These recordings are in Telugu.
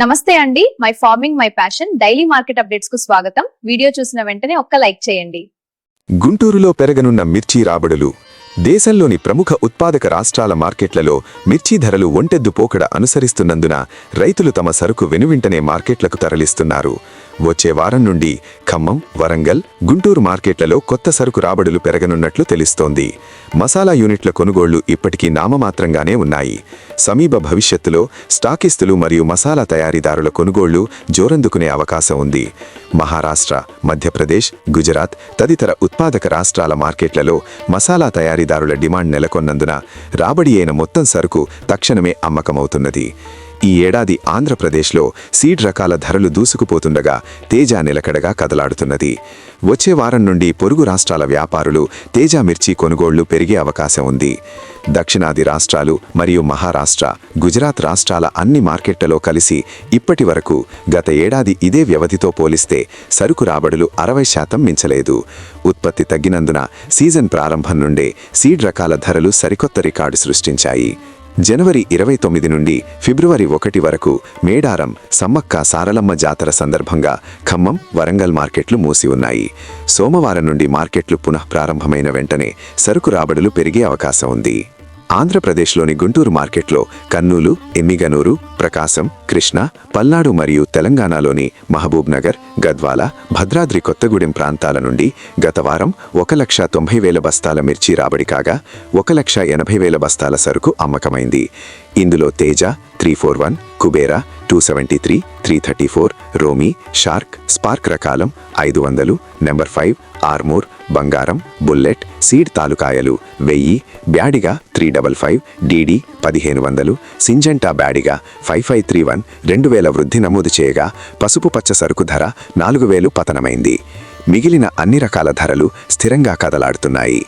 నమస్తే అండి. My farming my passion daily market అప్డేట్స్కు స్వాగతం. వీడియో చూసిన వెంటనే ఒక్క లైక్ చేయండి. గుంటూరులో పెరగనున్న మిర్చి రాబడులు. దేశంలోని ప్రముఖ ఉత్పాదక రాష్ట్రాల మార్కెట్లలో మిర్చి ధరలు ఒంటెద్దు పోకడ అనుసరిస్తున్నందున రైతులు తమ సరుకు వెనువింటనే మార్కెట్లకు తరలిస్తున్నారు. వచ్చే వారం నుండి ఖమ్మం వరంగల్ గుంటూరు మార్కెట్లలో కొత్త సరుకు రాబడులు పెరగనున్నట్లు తెలుస్తోంది. మసాలా యూనిట్ల కొనుగోళ్ళు ఇప్పటికీ నామమాత్రంగానే ఉన్నాయి. సమీప భవిష్యత్తులో స్టాకిస్తులు మరియు మసాలా తయారీదారుల కొనుగోళ్ళు జోరందుకునే అవకాశం ఉంది. మహారాష్ట్ర మధ్యప్రదేశ్ గుజరాత్ తదితర ఉత్పాదక రాష్ట్రాల మార్కెట్లలో మసాలా తయారీదారుల డిమాండ్ నెలకొన్నందున రాబడి అయిన మొత్తం సరుకు తక్షణమే అమ్మకమవుతున్నది. ఈ ఏడాది ఆంధ్రప్రదేశ్లో సీడ్ రకాల ధరలు దూసుకుపోతుండగా తేజ నిలకడగా కదలాడుతున్నది. వచ్చే వారం నుండి పొరుగు రాష్ట్రాల వ్యాపారులు తేజ మిర్చి కొనుగోళ్ళు పెరిగే అవకాశం ఉంది. దక్షిణాది రాష్ట్రాలు మరియు మహారాష్ట్ర గుజరాత్ రాష్ట్రాల అన్ని మార్కెట్లలో కలిసి ఇప్పటి వరకు గత ఏడాది ఇదే వ్యవధితో పోలిస్తే సరుకు రాబడులు అరవై శాతం మించలేదు. ఉత్పత్తి తగ్గినందున సీజన్ ప్రారంభం నుండే సీడ్ రకాల ధరలు సరికొత్త రికార్డు సృష్టించాయి. జనవరి ఇరవై తొమ్మిది నుండి ఫిబ్రవరి ఒకటి వరకు మేడారం సమ్మక్క సారలమ్మ జాతర సందర్భంగా ఖమ్మం వరంగల్ మార్కెట్లు మూసి ఉన్నాయి. సోమవారం నుండి మార్కెట్లు పునః ప్రారంభమైన వెంటనే సరుకు రాబడులు పెరిగే అవకాశం ఉంది. ఆంధ్రప్రదేశ్లోని గుంటూరు మార్కెట్లో కర్నూలు ఎమ్మిగనూరు ప్రకాశం కృష్ణ పల్నాడు మరియు తెలంగాణలోని మహబూబ్ నగర్ గద్వాల భద్రాద్రి కొత్తగూడెం ప్రాంతాల నుండి గత వారం ఒక లక్ష తొంభై వేల బస్తాల మిర్చి రాబడి కాగా ఒక లక్ష ఎనభై వేల బస్తాల సరుకు అమ్మకమైంది. ఇందులో Teja three four one Kubera two seventy three three thirty four రోమీ shark spark రకాలం ఐదు వందలు నెంబర్ ఫైవ్ ఆర్మూర్ బంగారం బుల్లెట్ సీడ్ తాలూకాయలు వెయ్యి Byadgi three double five DD పదిహేను వందలు Syngenta Byadgi five five three one రెండు వేల వృద్ధి నమోదు చేయగా పసుపు పచ్చ సరుకు ధర నాలుగు వేలు పతనమైంది. మిగిలిన అన్ని రకాల ధరలు స్థిరంగా కదలాడుతున్నాయి.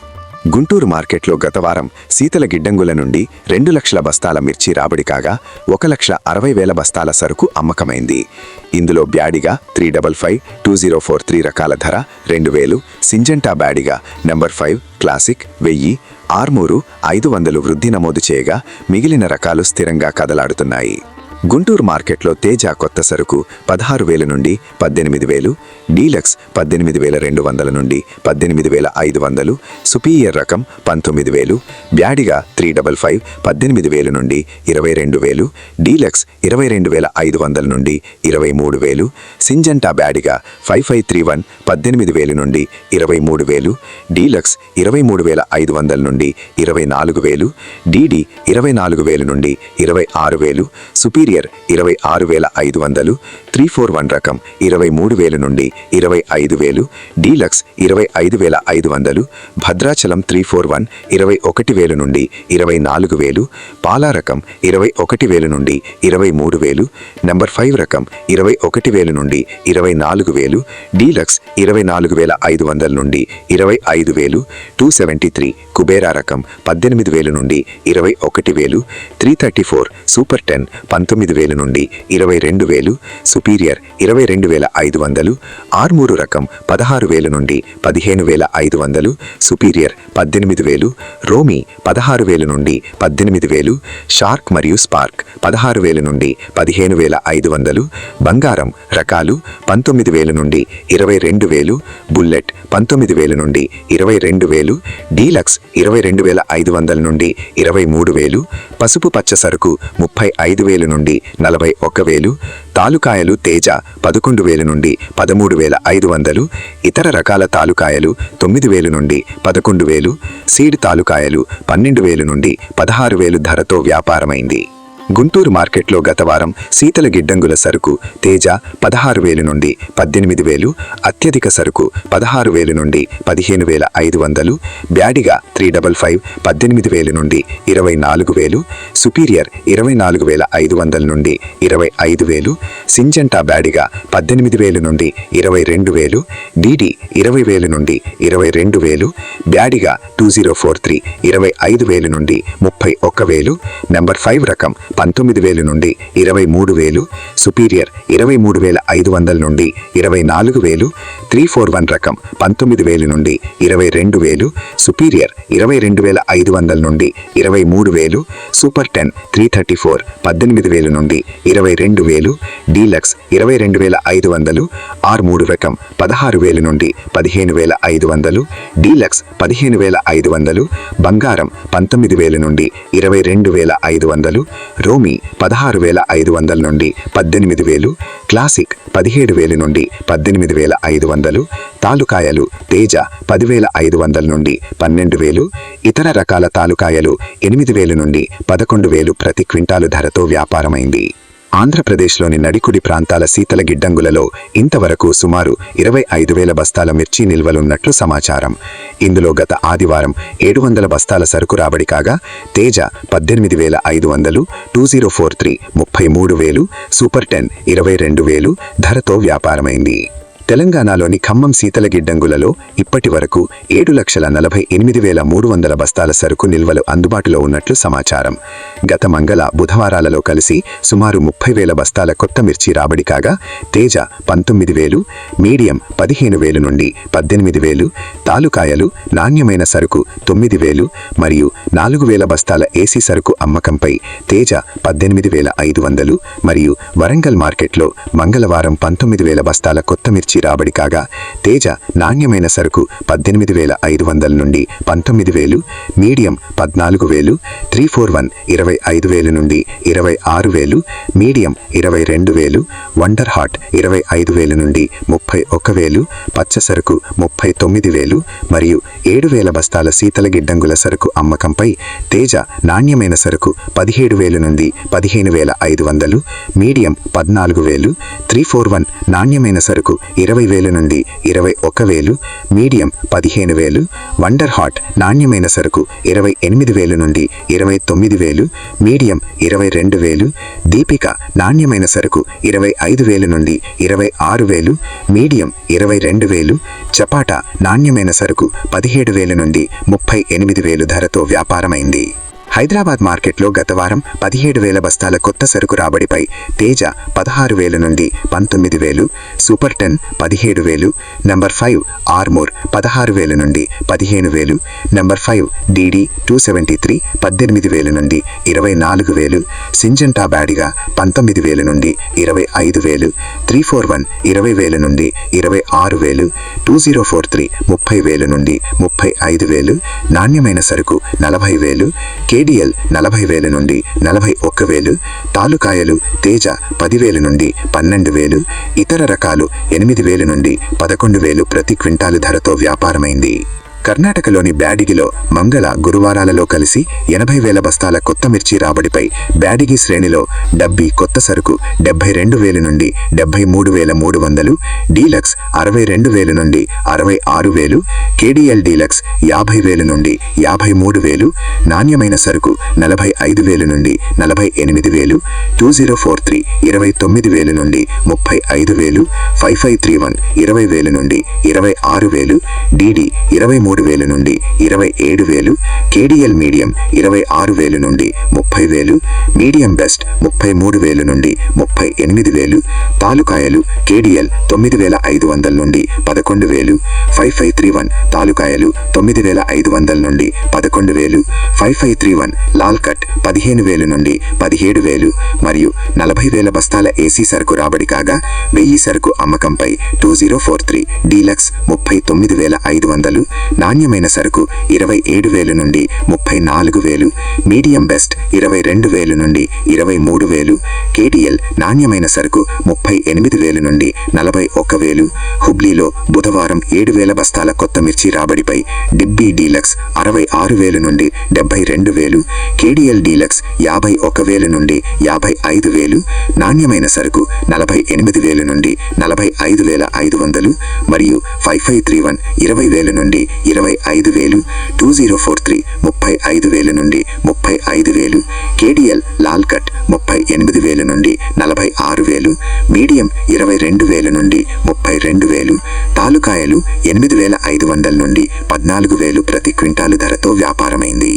గుంటూరు మార్కెట్లో గత వారం శీతల గిడ్డంగుల నుండి రెండు లక్షల బస్తాల మిర్చి రాబడి కాగా ఒక లక్ష అరవై వేల బస్తాల సరుకు అమ్మకమైంది. ఇందులో Byadgi three double five two zero four three రకాల ధర రెండు వేలు Syngenta Byadgi number five classic వెయ్యి ఆర్మూరు ఐదు వందలు వృద్ధి నమోదు చేయగా మిగిలిన రకాలు స్థిరంగా కదలాడుతున్నాయి. గుంటూరు మార్కెట్లో తేజ కొత్త సరుకు పదహారు వేల నుండి పద్దెనిమిది వేలు డీలక్స్ పద్దెనిమిది వేల రెండు వందల నుండి పద్దెనిమిది వేల ఐదు వందలు సుపీరియర్ రకం పంతొమ్మిది వేలు బ్యాడిగా త్రీ డబల్ ఫైవ్ పద్దెనిమిది వేలు నుండి ఇరవై రెండు వేలు డీలక్స్ ఇరవై రెండు వేల ఐదు వందల నుండి ఇరవై మూడు వేలు Syngenta Byadgi five five three one పద్దెనిమిది వేలు నుండి ఇరవై మూడు వేలు డీలక్స్ ఇరవై మూడు వేల ఐదు వందల నుండి ఇరవై నాలుగు వేలు డీడీ ఇరవై నాలుగు వేలు నుండి ఇరవై ఆరు వేలు సుపీరియర్ ఇరవై ఆరు వేల ఐదు వందలు త్రీ ఫోర్ వన్ రకం ఇరవై మూడు వేలు నుండి ఇరవై ఐదు వేలు డీలక్స్ ఇరవై ఐదు వేల ఐదు వందలు భద్రాచలం త్రీ ఫోర్ వన్ ఇరవై ఒకటి వేలు నుండి ఇరవై నాలుగు వేలు పాలా రకం ఇరవై ఒకటి వేలు నుండి ఇరవై మూడు వేలు నంబర్ ఫైవ్ రకం ఇరవై ఒకటి వేలు నుండి ఇరవై నాలుగు వేలు డీలక్స్ ఇరవై నాలుగు వేల ఐదు వందల నుండి ఇరవై ఐదు వేలు టూ సెవెంటీ త్రీ కుబేరా రకం పద్దెనిమిది వేలు నుండి ఇరవై ఒకటి వేలు three thirty four super ten పంతొమ్మిది వేలు నుండి ఇరవై రెండు వేలు సుపీరియర్ ఇరవై రెండు వేల ఐదు వందలు ఆర్మూరు రకం పదహారు వేలు నుండి పదిహేను వేల ఐదు వందలు సుపీరియర్ పద్దెనిమిది వేలు రోమి పదహారు వేలు నుండి పద్దెనిమిది వేలు షార్క్ మరియు స్పార్క్ పదహారు వేలు నుండి పదిహేను వేల ఐదు వందలు బంగారం రకాలు పంతొమ్మిది వేలు నుండి ఇరవై రెండు వేలు బుల్లెట్ పంతొమ్మిది వేలు నుండి ఇరవై రెండు వేలు డీలక్స్ ఇరవై రెండు వేల ఐదు వందల నుండి ఇరవై మూడు వేలు పసుపు పచ్చ సరుకు ముప్పై ఐదు వేలు నుండి నలభై ఒక్క వేలు తాలుకాయలు తేజ పదకొండు వేలు నుండి పదమూడు వేల ఐదు వందలు ఇతర రకాల తాలుకాయలు తొమ్మిది వేలు నుండి పదకొండు వేలు సీడ్ తాలుకాయలు పన్నెండు వేలు నుండి పదహారు వేలు ధరతో వ్యాపారమైంది. గుంటూరు మార్కెట్లో గత వారం శీతల గిడ్డంగుల సరుకు తేజ పదహారు వేలు నుండి పద్దెనిమిది వేలు అత్యధిక సరుకు పదహారు వేలు నుండి పదిహేను వేల ఐదు వందలు బ్యాడిగా త్రీ డబల్ ఫైవ్ పద్దెనిమిది వేలు నుండి ఇరవై నాలుగు వేలు సుపీరియర్ ఇరవై నాలుగు వేల ఐదు వందల నుండి ఇరవై ఐదు వేలు సింజంటా బ్యాడిగా పద్దెనిమిది వేలు నుండి ఇరవై రెండు వేలు డీడీ ఇరవై వేలు నుండి ఇరవై రెండు వేలు Byadgi two zero four three ఇరవై ఐదు వేలు నుండి ముప్పై ఒక్క వేలు నెంబర్ ఫైవ్ రకం పంతొమ్మిది వేలు నుండి ఇరవై మూడు వేలు సుపీరియర్ ఇరవై మూడు వేల ఐదు వందల నుండి ఇరవై నాలుగు వేలు త్రీ ఫోర్ వన్ రకం పంతొమ్మిది వేలు నుండి ఇరవై రెండు వేలు సుపీరియర్ ఇరవై రెండు వేల ఐదు వందల నుండి ఇరవై మూడు వేలు super ten three thirty four పద్దెనిమిది వేలు నుండి ఇరవై రెండు వేలు డీలక్స్ ఇరవై రెండు వేల ఐదు వందలు ఆర్ మూడు రకం పదహారు వేలు నుండి పదిహేను వేల ఐదు వందలు డీలక్స్ పదిహేను వేల ఐదు వందలు బంగారం పంతొమ్మిది వేలు నుండి ఇరవై రెండు వేల ఐదు వందలు రోమి పదహారు వేల ఐదు వందల నుండి పద్దెనిమిది వేలు క్లాసిక్ పదిహేడు వేలు నుండి పద్దెనిమిది వేల ఐదు వందలు తాలుకాయలు తేజ పదివేల ఐదు వందల నుండి పన్నెండు వేలు ఇతర రకాల తాలుకాయలు ఎనిమిది వేలు నుండి పదకొండు వేలు ప్రతి క్వింటాలు ధరతో వ్యాపారమైంది. ఆంధ్రప్రదేశ్లోని నడికుడి ప్రాంతాల శీతల గిడ్డంగులలో ఇంతవరకు సుమారు ఇరవై ఐదు వేల బస్తాల మిర్చి నిల్వలున్నట్లు సమాచారం. ఇందులో గత ఆదివారం ఏడు వందల బస్తాల సరుకు రాబడి కాగా తేజ పద్దెనిమిది వేల ఐదు వందలు టూ జీరో ఫోర్ త్రీ ముప్పై మూడు వేలు సూపర్ టెన్ ఇరవై రెండు వేలు ధరతో వ్యాపారమైంది. తెలంగాణలోని ఖమ్మం శీతల గిడ్డంగులలో ఇప్పటి వరకు ఏడు లక్షల నలభై ఎనిమిది వేల మూడు వందల బస్తాల సరుకు నిల్వలు అందుబాటులో ఉన్నట్లు సమాచారం. గత మంగళ బుధవారాలలో కలిసి సుమారు ముప్పై వేల బస్తాల కొత్త మిర్చి రాబడి కాగా తేజ పంతొమ్మిది వేలు మీడియం పదిహేను వేలు నుండి పద్దెనిమిది వేలు తాలుకాయలు నాణ్యమైన సరుకు తొమ్మిది వేలు మరియు నాలుగు వేల బస్తాల ఏసీ సరుకు అమ్మకంపై తేజ పద్దెనిమిది వేల ఐదు వందలు మరియు వరంగల్ మార్కెట్లో మంగళవారం పంతొమ్మిది వేల బస్తాల కొత్త మిర్చి రాబడి కాగా తేజ నాణ్యమైన సరుకు పద్దెనిమిది వేల ఐదు వందల నుండి పంతొమ్మిది వేలు మీడియం పద్నాలుగు వేలు త్రీ ఫోర్ వన్ ఇరవై ఐదు వేలు నుండి ఇరవై ఆరు వేలు మీడియం ఇరవై రెండు వేలు వండర్ హాట్ ఇరవై ఐదు వేలు నుండి ముప్పై ఒక్క వేలు పచ్చ సరుకు ముప్పై తొమ్మిది వేలు మరియు ఏడు వేల బస్తాల శీతల గిడ్డంగుల సరుకు అమ్మకంపై తేజ నాణ్యమైన సరుకు పదిహేడు వేలు నుండి పదిహేను వేల ఐదు వందలు మీడియం పద్నాలుగు వేలు త్రీ ఫోర్ వన్ నాణ్యమైన సరుకు ఇరవై ఇరవై వేలు నుండి ఇరవై ఒక్క వేలు మీడియం పదిహేను వేలు వండర్ హాట్ నాణ్యమైన సరుకు ఇరవై ఎనిమిది వేలు నుండి ఇరవై తొమ్మిది వేలు మీడియం ఇరవై రెండు వేలు దీపిక నాణ్యమైన సరుకు ఇరవై ఐదు వేలు నుండి ఇరవై ఆరు వేలు మీడియం ఇరవై రెండు వేలు చపాటా నాణ్యమైన సరుకు పదిహేడు వేలు నుండి ముప్పై ఎనిమిది వేలు ధరతో వ్యాపారమైంది. హైదరాబాద్ మార్కెట్లో గత వారం పదిహేడు వేల బస్తాల కొత్త సరుకు రాబడిపై తేజ పదహారు వేల నుండి పంతొమ్మిది వేలు సూపర్ టెన్ పదిహేడు వేలు నంబర్ ఫైవ్ ఆర్మోర్ పదహారు వేల నుండి పదిహేను వేలు number five DD two seventy three పద్దెనిమిది వేల నుండి ఇరవై నాలుగు వేలు సింజంటా బ్యాడిగా పంతొమ్మిది వేల నుండి ఇరవై ఐదు వేలు త్రీ ఫోర్ వన్ ఇరవై వేల నుండి ఇరవై ఆరు వేలు టూ జీరో ఫోర్ త్రీ ముప్పై వేల నుండి ముప్పై ఐదు వేలు నాణ్యమైన సరుకు నలభై వేలు ఏడిఎల్ నలభై వేల నుండి నలభై ఒక్క వేలు తాలుకాయలు తేజ పదివేల నుండి పన్నెండు వేలు ఇతర రకాలు ఎనిమిది వేల నుండి పదకొండు వేలు ప్రతి క్వింటాలు ధరతో వ్యాపారమైంది. కర్ణాటకలోని బ్యాడిగిలో మంగళ గురువారాలలో కలిసి ఎనభై వేల బస్తాల కొత్త మిర్చి రాబడిపై బ్యాడిగి శ్రేణిలో డబ్బి కొత్త సరుకు డెబ్బై రెండు వేల నుండి డెబ్బై మూడు వేల మూడు వందలు డీలక్స్ అరవై రెండు వేల నుండి అరవై ఆరు వేలు కేడిఎల్ డీలక్స్ యాభై వేల నుండి యాభై మూడు వేలు నాణ్యమైన సరుకు నలభై ఐదు వేలు నుండి నలభై ఎనిమిది వేలు టూ జీరో ఫోర్ త్రీ ఇరవై తొమ్మిది వేల నుండి ముప్పై ఐదు వేలు ఫైవ్ ఫైవ్ త్రీ వన్ ఇరవై వేల నుండి ఇరవై ఆరు వేలు డీడీ ఇరవై మూడు వేల నుండి ఇరవై ఏడు వేలు కేడిఎల్ మీడియం ఇరవై ఆరు వేలు నుండి ముప్పై వేలు మీడియం బెస్ట్ ముప్పై మూడు వేలు నుండి ముప్పై ఎనిమిది వేలు తాలుకాయలు కేడిఎల్ తొమ్మిది వేల ఐదు వందల నుండి పదకొండు వేలు ఫైవ్ ఫైవ్ త్రీ వన్ తాలుకాయలు తొమ్మిది వేల ఐదు వందల నుండి పదకొండు వేలు ఫైవ్ ఫైవ్ త్రీ వన్ లాల్ కట్ పదిహేను వేలు నుండి పదిహేడు వేలు మరియు నలభై వేల బస్తాల ఏసీ సరుకు రాబడి కాగా వెయ్యి సరుకు అమ్మకంపై two zero four three deluxe ముప్పై తొమ్మిది వేల ఐదు వందలు నాణ్యమైన సరుకు ఇరవై ఏడు వేలు నుండి ముప్పై నాలుగు వేలు మీడియం బెస్ట్ ఇరవై రెండు వేలు నుండి ఇరవై మూడు వేలు కేటీఎల్ నాణ్యమైన సరుకు ముప్పై ఎనిమిది వేలు నుండి నలభై ఒక్క వేలు హుబ్లీలో బుధవారం ఏడు వేల బస్తాల కొత్త మిర్చి రాబడిపై డిబ్బీ డీలక్స్ అరవై ఆరు వేలు నుండి డెబ్బై రెండు వేలు కేడిఎల్ డీలక్స్ యాభై ఒక వేలు నుండి యాభై ఐదు వేలు నాణ్యమైన సరుకు నలభై ఎనిమిది వేలు నుండి నలభై ఐదు వేల ఐదు వందలు మరియు ఫైవ్ ఫైవ్ త్రీ వన్ ఇరవై వేలు నుండి ఇరవై ఐదు వేలు టూ జీరో ఫోర్ త్రీ ముప్పై ఐదు వేల నుండి ముప్పై ఐదు వేలు కేడిఎల్ లాల్ కట్ ముప్పై ఎనిమిది వేల నుండి నలభై ఆరు వేలు మీడియం ఇరవై రెండు వేల నుండి ముప్పై రెండు వేలు తాలుకాయలు ఎనిమిది వేల ఐదు వందల నుండి పద్నాలుగు వేలు ప్రతి క్వింటాలు ధరతో వ్యాపారమైంది.